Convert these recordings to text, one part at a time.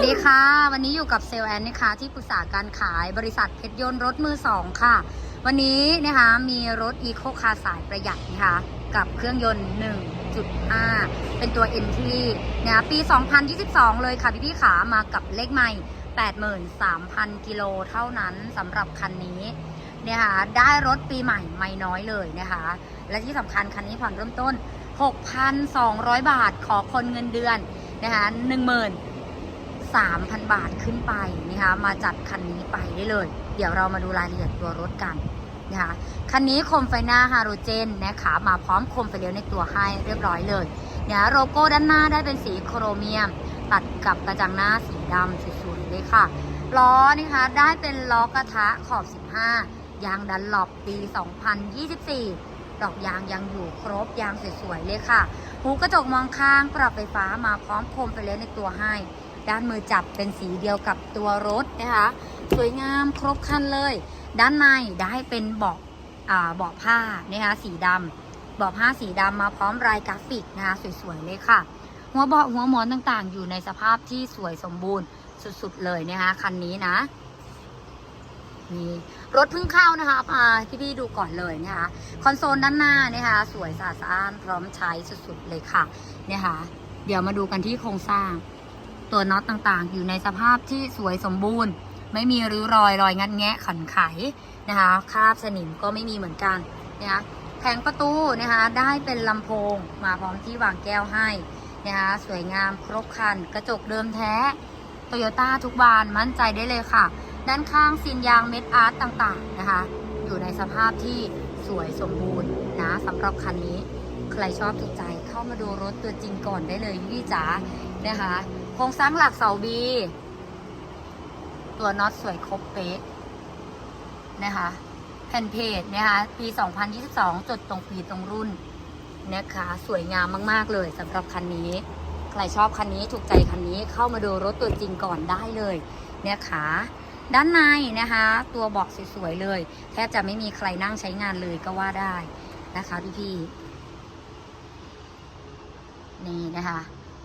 วัสดีค่ะ วันนี้อยู่กับเซลแอนนะคะที่ปรึกษาการขายบริษัทเพชรยนต์รถมือสองค่ะ วันนี้นะคะมีรถอีโคคาร์สายประหยัดนะคะกับเครื่องยนต์ 1.5 เป็นตัว NT นะคะปี 2022 เลยค่ะพี่พี่ๆขามากับเลขใหม่ 83,000 กิโลเท่านั้นสำหรับคันนี้นะคะได้รถปีใหม่ไม่น้อยเลยนะคะ และที่สำคัญคันนี้ผ่อนเริ่มต้น 6,200 บาทขอคนเงินเดือนนะคะ10,000 3,000 บาทขึ้นไปนะคะมาจัดคันนี้ไปได้เลย เดี๋ยวเรามาดูรายละเอียดตัวรถกันนะคะคันนี้โคมไฟหน้าฮาโลเจนนะคะมาพร้อมโคมไฟเลี้ยวในตัวให้เรียบร้อยเลยเนี่ยโลโก้ด้านหน้าได้เป็นสีโครเมียม ตัดกับกระจังหน้าสีดำสวยๆเลยค่ะล้อนะคะได้เป็นล้อกระทะขอบ 15 ยางดันหลบปี 2024 ดอกยางยังอยู่ครบยางสวยๆเลยค่ะ หูกระจกมองข้างปรับไฟฟ้ามาพร้อมโคมไฟเลี้ยวในตัวให้ ด้านมือจับเป็นสีเดียวกับตัวรถนะคะ สวยงามครบคันเลย ด้านในได้เป็นเบาะเบาะผ้านะคะสีดำเบาะผ้าสีดำมาพร้อมลายกราฟิกนะคะสวยๆเลยค่ะ หัวเบาะหัวหมอนต่างๆ อยู่ในสภาพที่สวยสมบูรณ์สุดๆเลยนะคะคันนี้นะนี่รถเพิ่งเข้านะคะพาพี่ๆดูก่อนเลยนะคะคอนโซลด้านหน้านะคะสวยสะอาดสะอานพร้อมใช้สุดๆเลยค่ะเนี่ยค่ะเดี๋ยวมาดูกันที่โครงสร้าง ตัวน็อตต่างๆ อยู่ในสภาพที่สวยสมบูรณ์ ไม่มีริ้วรอยรอยงัดแงะขันไขนะคะคราบสนิมก็ไม่มีเหมือนกันนะคะแผงประตูนะคะได้เป็นลำโพงมาพร้อมที่วางแก้วให้นะคะสวยงามครบครัน กระจกเดิมแท้โตโยต้าทุกบานมั่นใจได้เลยค่ะ ด้านข้างซีนยางเม็ดอาร์ตต่างๆนะคะอยู่ในสภาพที่สวยสมบูรณ์นะสำหรับคันนี้ ใครชอบถูกใจเข้ามาดูรถตัวจริงก่อนได้เลยพี่จ๋านะคะ ครงสร้างหลักเสาบีตัวน็อตสวยครบเป๊ะนะคะแผ่นเพจนะคะปี 2022 จดตรงปีตรงรุ่นนะคะสวยงามมาก ๆ เลยสำหรับคันนี้ ใครชอบคันนี้ถูกใจคันนี้เข้ามาดูรถตัวจริงก่อนได้เลยนะคะด้านในนะคะ ตัวเบอกสวย ๆ เลย แทบจะไม่มีใครนั่งใช้งานเลยก็ว่าได้นะคะพี่ๆนี่นะคะ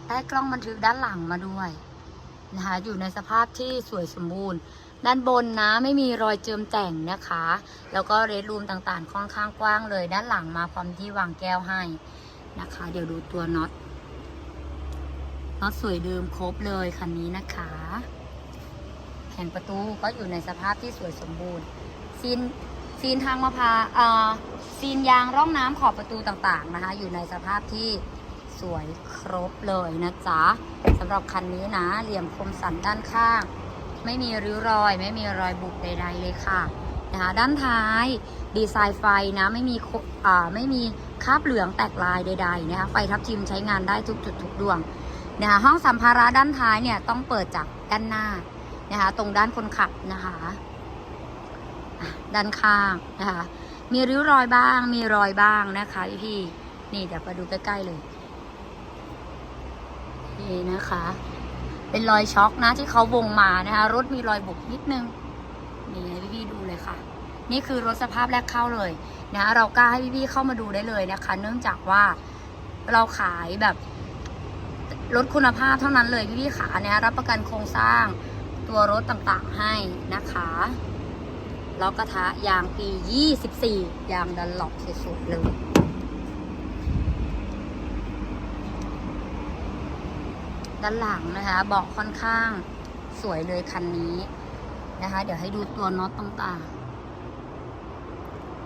ได้กล้องบันทึกด้านหลังมาด้วยนะคะอยู่ในสภาพที่สวยสมบูรณ์ ด้านบนนะไม่มีรอยเจิมแต่งนะคะ แล้วก็เรดรูมต่างๆ ค่อนข้างกว้างเลย ด้านหลังมาพร้อมที่วางแก้วให้นะคะ เดี๋ยวดูตัวน็อตน็อตสวยเดิมครบเลยคันนี้นะคะแผงประตูก็อยู่ในสภาพที่สวยสมบูรณ์ซีนซีนทางมะพร้าวซีนยางร่องน้ำขอบประตูต่างๆนะคะ อยู่ในสภาพที่ วยครบเลยนะจ๊ะสำหรับคันนี้นะ เหลี่ยมคมสันด้านข้าง ไม่มีริ้วรอย ไม่มีรอยบุบใด ๆ เลยค่ะนะคะด้านท้ายดีไซน์ไฟนะไม่มีอ่าไม่มีคราบเหลืองแตกลายใดๆนะคะไฟทับทิมใช้งานได้ทุกจุดทุกดวงนะคะห้องสัมภาระด้านท้ายเนี่ยต้องเปิดจากด้านหน้านะคะตรงด้านคนขับนะคะด้านข้างนะคะมีริ้วรอยบ้าง มีรอยบ้างนะคะพี่นี่เดี๋ยวไปดูใกล้ๆเลย นี่นะคะ เป็นรอยช็อคนะที่เขาวงมานะคะ รถมีรอยบุบนิดนึง นี่ให้พี่ๆดูเลยค่ะ นี่คือรถสภาพแรกเข้าเลยนะเรากล้าให้พี่ๆเข้ามาดูได้เลยนะคะ เนื่องจากว่าเราขายแบบรถคุณภาพเท่านั้นเลยพี่ๆขาเนี่ยรับประกันโครงสร้างตัวรถต่างๆให้นะคะล้อกระทะยางปี 24 ยางดันหลอกสวยๆเลย ด้านหลังนะคะเบาะค่อนข้างสวยเลยคันนี้นะคะ เดี๋ยวให้ดูตัวน็อตต่าง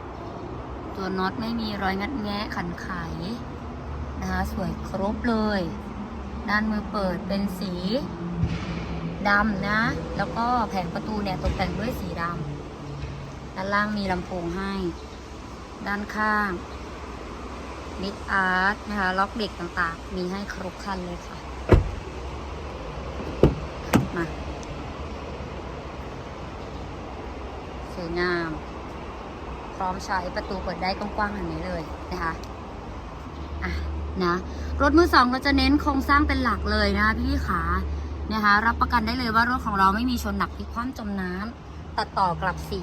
ๆ ตัวน็อตไม่มีรอยงัดแงะขันไขนะคะสวยครบเลย ด้านมือเปิดเป็นสีดำนะ แล้วก็แผงประตูเนี่ยตกแต่งด้วยสีดำด้านล่างมีลำโพงให้ ด้านข้างมิดอาร์ตนะคะล็อกเด็กต่างๆ มีให้ครบคันเลยค่ะ มา สวยงาม พร้อมใช้ประตูเปิดได้กว้างๆอย่างนี้เลยนะคะอะนะรถมือสองเราจะเน้นโครงสร้างเป็นหลักเลยนะคะพี่ขานะคะรับประกันได้เลยว่ารถของเราไม่มีชนหนักพลิกคว่ำจมน้ำตัดต่อกลับสี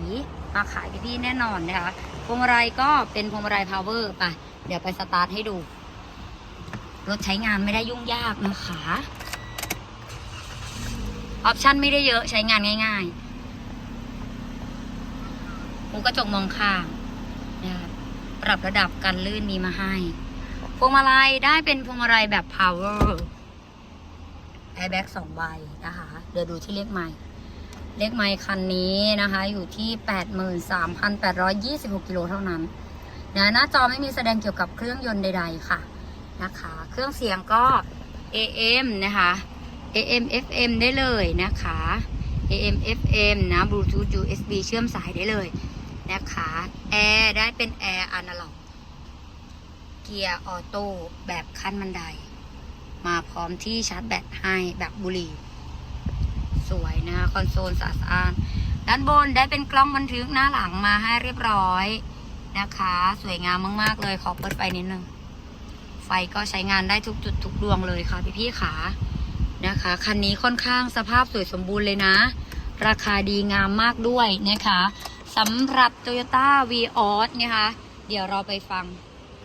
มาขายพี่แน่นอนนะคะพวงมาลัยก็เป็นพวงมาลัยพาวเวอร์ไปเดี๋ยวไปสตาร์ทให้ดู รถใช้งานไม่ได้ยุ่งยากนะคะ ออปชันไม่ได้เยอะใช้งานง่ายๆหูกระจกมองข้างนะครับปรับระดับการลื่นมีมาให้ พวงมาลัยได้เป็นพวงมาลัยแบบ power แอร์แบ็กสองใบนะคะ เดี๋ยวดูที่เลขไมล์เลขไมล์คันนี้นะคะ อยู่ที่ 83,826 กิโลเท่านั้นนะหน้าจอไม่มีแสดงเกี่ยวกับเครื่องยนต์ใด ๆ ค่ะนะคะ เครื่องเสียงก็ AM นะคะ AM FM ได้เลยนะคะ AM FM นะ Bluetooth USB เชื่อมสายได้เลยนะคะแอร์ได้เป็นแอร์อนาล็อกเกียร์ออโต้แบบขั้นบันได มาพร้อมที่ชาร์จแบตให้แบบบุหรี่ สวยนะคอนโซลสะอาดด้านบนได้เป็นกล้องบันทึกหน้าหลังมาให้เรียบร้อยนะคะ สวยงามมากๆเลยขอเปิดไฟนิดนึง ไฟก็ใช้งานได้ทุกจุดทุกดวงเลยค่ะพี่ๆขา นะคะ คันนี้ค่อนข้างสภาพสวยสมบูรณ์เลยนะ ราคาดีงามมากด้วยนะคะสำหรับ Toyota v ีออสนะคะ เดี๋ยวเราไปฟัง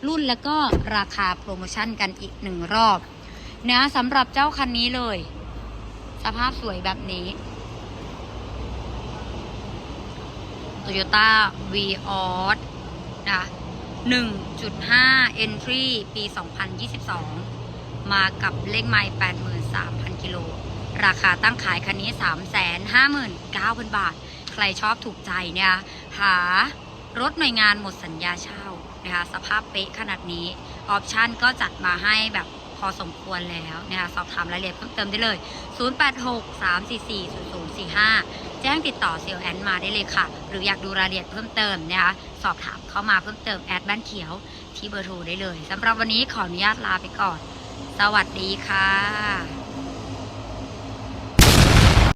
รุ่นแล้วก็ราคาโปรโมชั่นกันอีกหนึ่งรอบนะสำหรับเจ้าคันนี้เลย สภาพสวยแบบนี้ Toyota v ีออสนะ1.5 Entry ปี 2022 มากับเลขไม กิโล ราคาตั้งขายคันนี้ 359,000 บาท ใครชอบถูกใจเนี่ยหารถหน่วยงานหมดสัญญาเช่านะคะสภาพเป๊ะขนาดนี้ ออปชั่นก็จัดมาให้แบบพอสมควรแล้วนะคะสอบถามรายละเอียดเพิ่มเติมได้เลย 0863440045 แจ้งติดต่อเซลแอนมาได้เลยค่ะ หรืออยากดูรายละเอียดเพิ่มเติมนะคะสอบถามเข้ามาเพิ่มเติมแอดบ้านเขียวที่เบอร์โทรได้เลยสำหรับวันนี้ขออนุญาตลาไปก่อน สวัสดีค่ะ